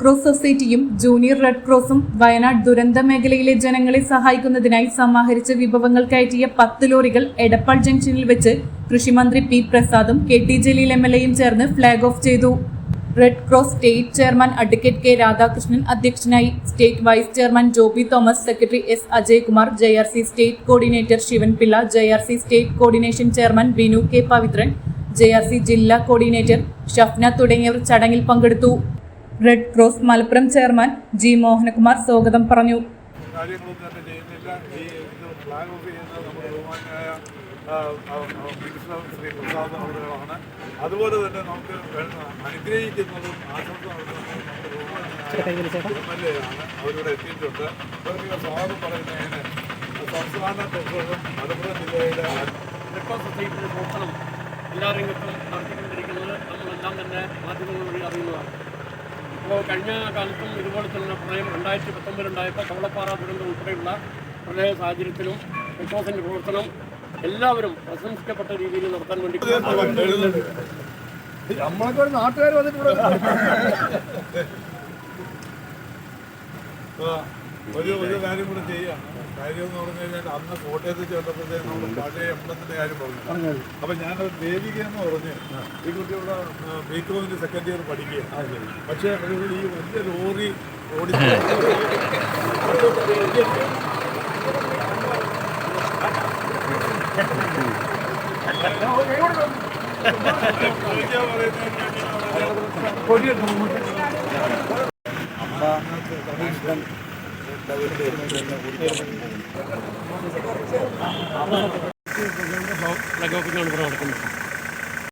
Cross സൊസൈറ്റിയും junior red ക്രോസും വയനാട് ദുരന്ത മേഖലയിലെ ജനങ്ങളെ സഹായിക്കുന്നതിനായി സമാഹരിച്ച വിഭവങ്ങൾ കയറ്റിയ പത്ത് ലോറികൾ എടപ്പാൾ ജംഗ്ഷനിൽ വെച്ച് കൃഷിമന്ത്രി P പ്രസാദും K T Jaleel M L എയും ചേർന്ന് ഫ്ളാഗ് ഓഫ് ചെയ്തു. Red cross state chairman advocate K Radhakrishnan അധ്യക്ഷനായി state vice chairman Joby Thomas secretary S Ajaykumar J R C state coordinator Sivanpillai J R C state coordination chairman Binu K Pavithran J R C ജില്ലാ coordinator Shafna തുടങ്ങിയവർ ചടങ്ങിൽ പങ്കെടുത്തു. Red cross Malappuram chairman G Mohanakumar സ്വാഗതം പറഞ്ഞു. കാര്യങ്ങളൊന്നും ഈ flag നമ്മുടെ ബഹുമാനായ ശ്രീ പ്രസാദ് അതുപോലെ തന്നെ നമുക്ക് അനുഗ്രഹിക്കുന്നതും സ്വാഗതം സംസ്ഥാന പ്രസിഡന്റും മലപ്പുറം ജില്ലയുടെ എല്ലാ രംഗത്തും നടത്തിക്കൊണ്ടിരിക്കുന്നത് നമ്മളെല്ലാം തന്നെ മാധ്യമങ്ങൾ വഴി അറിയുന്നതാണ് ഇപ്പോൾ കഴിഞ്ഞ കാലത്തും ഇതുപോലെ തന്നെ പ്രളയം രണ്ടായിരത്തി പത്തൊമ്പതിലുണ്ടായപ്പോൾ കവളപ്പാറ ദുരന്തം ഉൾപ്പെടെയുള്ള പ്രളയ സാഹചര്യത്തിലും മെട്രോസിന്റെ പ്രവർത്തനം എല്ലാവരും പ്രശംസിക്കപ്പെട്ട രീതിയിൽ നടത്താൻ വേണ്ടി നമ്മളൊക്കെ നാട്ടുകാർ വന്നിട്ട് ഒരു ഒരു കാര്യം കൂടെ ചെയ്യാം. കാര്യം എന്ന് പറഞ്ഞു കഴിഞ്ഞാൽ അന്ന് കോട്ടയത്ത് ചെന്നപ്പോഴത്തേക്ക് നമ്മൾ പഴയ എംബത്തിന്റെ കാര്യം പറഞ്ഞു. അപ്പൊ ഞാൻ ദേവിക എന്ന് പറഞ്ഞ് ഈ കുട്ടിയുടെ ബി ബികോമിന്റെ സെക്കൻഡ് ഇയർ പഠിക്കുക പക്ഷേ ഈ വലിയ ലോറി ഓടിച്ച് ചോദിക്കാൻ ലഘോപ്പിക്കാണ് ഇവിടെ നടക്കുന്നത്